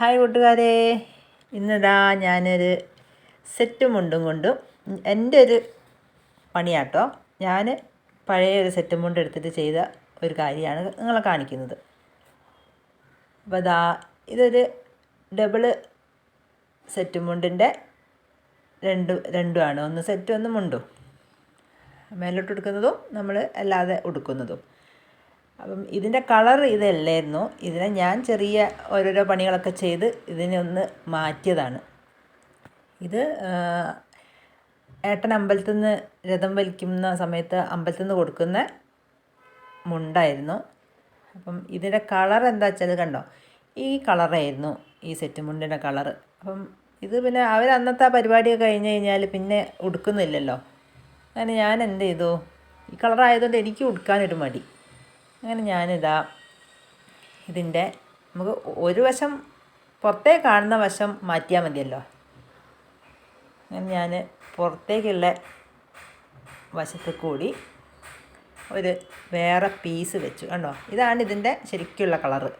Hi കൂട്ടുകാരെ. ഇന്നിതാ ഞാനൊരു സെറ്റ് മുണ്ടും കൊണ്ടും എന്റെ ഒരു പണിയാട്ടോ. ഞാൻ പഴയ ഒരു സെറ്റ് മുണ്ട് എടുത്തിട്ട് ചെയ്ത ഒരു കാര്യമാണ് നിങ്ങളെ കാണിക്കുന്നത്. അപ്പോൾ ഇതാ ഇതൊരു ഡബിൾ സെറ്റ് മുണ്ടിന്റെ രണ്ട് രണ്ടുമാണ്. ഒന്ന് സെറ്റ് ഒന്ന് മുണ്ടും. മേലോട്ട് എടുക്കുന്നതും നമ്മൾ അല്ലാതെ ഉടുക്കുന്നതും. അപ്പം ഇതിന്റെ കളർ ഇതല്ലായിരുന്നു. ഇതിനെ ഞാൻ ചെറിയ ഓരോരോ പണികളൊക്കെ ചെയ്ത് ഇതിനെ ഒന്ന് മാറ്റിയതാണ്. ഇത് ഏട്ടൻ അമ്പലത്തിൽ നിന്ന് രഥം വലിക്കുന്ന സമയത്ത് അമ്പലത്തിൽ നിന്ന് കൊടുക്കുന്ന മുണ്ടായിരുന്നു. അപ്പം ഇതിന്റെ കളർ എന്താ വെച്ചാൽ കണ്ടോ ഈ കളറായിരുന്നു ഈ സെറ്റ് മുണ്ടിന്റെ കളർ അപ്പം ഇത് പിന്നെ അവർ അന്നത്തെ ആ പരിപാടിയൊക്കെ കഴിഞ്ഞ് കഴിഞ്ഞാൽ പിന്നെ ഉടുക്കുന്നില്ലല്ലോ. അങ്ങനെ ഞാൻ എന്ത് ചെയ്തു ഈ കളറായതുകൊണ്ട് എനിക്ക് ഉടുക്കാനൊരു മടി. അങ്ങനെ ഞാനിതാ ഇതിന്റെ നമുക്ക് ഒരു വശം പുറത്തേ കാണുന്ന വശം മാറ്റിയാൽ മതിയല്ലോ. അങ്ങനെ ഞാൻ പുറത്തേക്കുള്ള വശത്ത് കൂടി ഒരു വേറെ പീസ് വെച്ചു. കണ്ടോ? ഇതാണ് ഇതിന്റെ ശരിക്കുള്ള കളറ്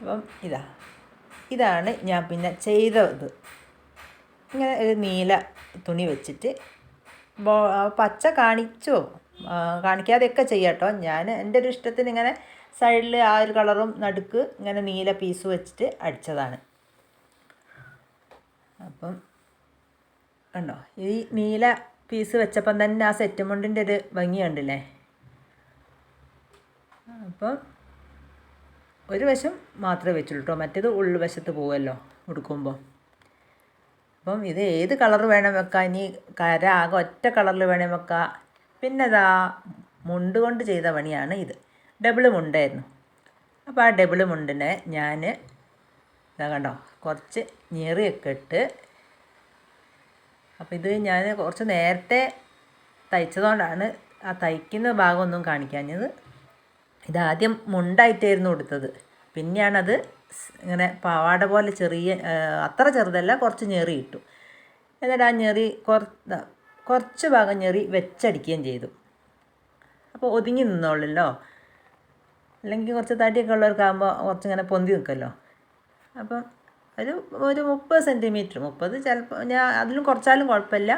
അപ്പം ഇതാ. ഇതാണ് ഞാൻ പിന്നെ ചെയ്തത്. ഇങ്ങനെ ഒരു നീല തുണി വെച്ചിട്ട് പച്ച കാണിച്ചോ? കാണിക്കാതെയൊക്കെ ചെയ്യാം കേട്ടോ ഞാൻ എന്റെ ഒരു ഇഷ്ടത്തിന് ഇങ്ങനെ സൈഡിൽ ആ ഒരു കളറും നടുക്ക് ഇങ്ങനെ നീല പീസ് വെച്ചിട്ട് അടിച്ചതാണ്. അപ്പം ഉണ്ടോ ഈ നീല പീസ് വെച്ചപ്പം തന്നെ ആ സെറ്റ് മുണ്ടിന്റെ ഒരു ഭംഗി കണ്ടില്ലേ? അപ്പം ഒരു വശം മാത്രമേ വെച്ചുള്ളൂ കേട്ടോ. മറ്റേത് ഉൾവശത്ത് പോകുമല്ലോ ഉടുക്കുമ്പോൾ അപ്പം ഇത് ഏത് കളർ വേണം വെക്കാം? ഇനി കര ആകെ ഒറ്റ കളറിൽ വേണം വെക്കാം. പിന്നെ അതാ മുണ്ട് കൊണ്ട് ചെയ്ത പണിയാണ് ഇത്. ഡബിൾ മുണ്ടായിരുന്നു. അപ്പോൾ ആ ഡബിൾ മുണ്ടിനെ ഞാൻ ഇതാ കണ്ടോ കുറച്ച് ഞെറിയൊക്കെ ഇട്ട് അപ്പോൾ ഇത് ഞാൻ കുറച്ച് നേരത്തെ തയ്ച്ചതുകൊണ്ടാണ് ആ തയ്ക്കുന്ന ഭാഗമൊന്നും കാണിക്കാഞ്ഞത്. ഇതാദ്യം മുണ്ടായിട്ടായിരുന്നു കൊടുത്തത് പിന്നെയാണത് ഇങ്ങനെ പാവാട പോലെ ചെറിയ അത്ര ചെറുതല്ല കുറച്ച് ഞെറി ഇട്ടു. എന്നിട്ട് ആ ഞെറി കുറ കുറച്ച് ഭാഗം ഞെറി വെച്ചടിക്കുകയും ചെയ്തു. അപ്പോൾ ഒതുങ്ങി നിന്നോളല്ലോ. അല്ലെങ്കിൽ കുറച്ച് തടിയൊക്കെ ഉള്ളവർക്കാകുമ്പോൾ കുറച്ചിങ്ങനെ പൊന്തി നിൽക്കുമല്ലോ. അപ്പം ഒരു ഒരു മുപ്പത് സെന്റിമീറ്റർ മുപ്പത് ചിലപ്പോൾ ഞാൻ അതിലും കുറച്ചാലും കുഴപ്പമില്ല.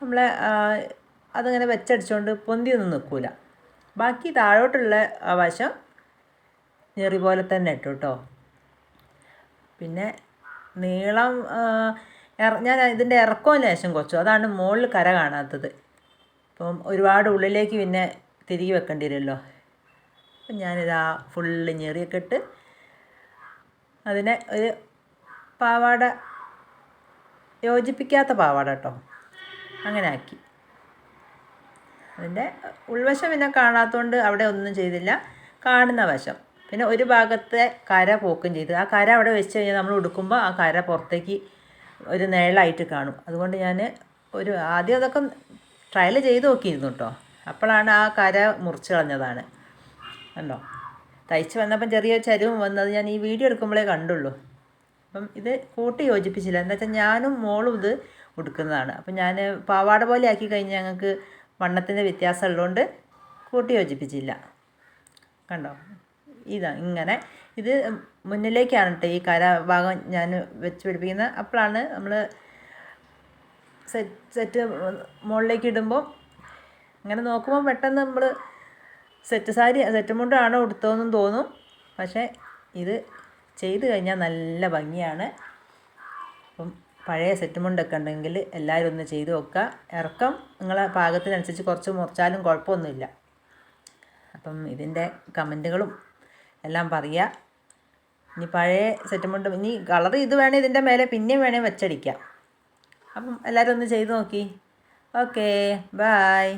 നമ്മളെ അതിങ്ങനെ വെച്ചടിച്ചുകൊണ്ട് പൊന്തിയൊന്നും നിൽക്കില്ല ബാക്കി താഴോട്ടുള്ള വശം ഞെറി പോലെ തന്നെ ഇട്ടു കേട്ടോ. പിന്നെ നീളം ഞാൻ ഇതിന്റെ ഇറക്കവും ലേശം കുറച്ചു. അതാണ് മുകളിൽ കര കാണാത്തത്. അപ്പം ഒരുപാട് ഉള്ളിലേക്ക് പിന്നെ തിരികെ വെക്കേണ്ടി വരുമല്ലോ. അപ്പം ഞാനിതാ ഫുള്ള് ഞെറിയൊക്കെ ഇട്ട് അതിനെ ഒരു പാവാട യോജിപ്പിക്കാത്ത പാവാട കേട്ടോ. അങ്ങനെ ആക്കി. അതിന്റെ ഉൾവശം പിന്നെ കാണാത്തതുകൊണ്ട് അവിടെ ഒന്നും ചെയ്തില്ല. കാണുന്ന വശം. പിന്നെ ഒരു ഭാഗത്തെ കര പോക്കും ചെയ്തു. ആ കര അവിടെ വെച്ച് കഴിഞ്ഞാൽ നമ്മൾ ഉടുക്കുമ്പോൾ ആ കര പുറത്തേക്ക് ഒരു നിഴലായിട്ട് കാണും. അതുകൊണ്ട് ഞാൻ ഒരു ആദ്യം അതൊക്കെ ട്രയൽ ചെയ്ത് നോക്കിയിരുന്നു കേട്ടോ അപ്പോഴാണ് ആ കര മുറിച്ച് കളഞ്ഞതാണ്. കണ്ടോ? തയ്ച്ച് വന്നപ്പം ചെറിയ ചരിവും വന്നത് ഞാൻ ഈ വീഡിയോ എടുക്കുമ്പോഴേ കണ്ടുള്ളൂ. അപ്പം ഇത് കൂട്ടി യോജിപ്പിച്ചില്ല. എന്താ വെച്ചാൽ ഞാനും മോളും ഇത് ഉടുക്കുന്നതാണ്. അപ്പം ഞാൻ പാവാട പോലെ ആക്കി കഴിഞ്ഞാൽ ഞങ്ങൾക്ക് വണ്ണത്തിന്റെ വ്യത്യാസം ഉള്ളതുകൊണ്ട് കൂട്ടി യോജിപ്പിച്ചില്ല. കണ്ടോ? ഇതാ ഇങ്ങനെ. ഇത് മുന്നിലേക്കാണ് കേട്ടോ ഈ കര ഭാഗം ഞാൻ വെച്ച് പിടിപ്പിക്കുന്നത്. അപ്പോഴാണ് നമ്മൾ സെറ്റ് സെറ്റ് മുകളിലേക്ക് ഇടുമ്പോൾ ഇങ്ങനെ നോക്കുമ്പോൾ പെട്ടെന്ന് നമ്മൾ സെറ്റ് സാരി സെറ്റ് മുണ്ടാണോ ഉടുത്തതെന്നും തോന്നും. പക്ഷേ ഇത് ചെയ്ത് കഴിഞ്ഞാൽ നല്ല ഭംഗിയാണ്. അപ്പം പഴയ സെറ്റ് മുണ്ടൊക്കെ ഉണ്ടെങ്കിൽ എല്ലാവരും ഒന്ന് ചെയ്ത് നോക്കുക. ഇറക്കം നിങ്ങളെ പാകത്തിനനുസരിച്ച് കുറച്ച് മുറിച്ചാലും കുഴപ്പമൊന്നുമില്ല. അപ്പം ഇതിന്റെ കമന്റുകളും എല്ലാം പറയുക ഇനി പഴയ സെറ്റ് മുണ്ട് ഇനി കളർ ഇത് വേണേൽ ഇതിന്റെ മേലെ പിന്നെയും വേണേൽ വെച്ചടിക്കാം. അപ്പം എല്ലാവരും ഒന്ന് ചെയ്ത് നോക്കി. Okay bye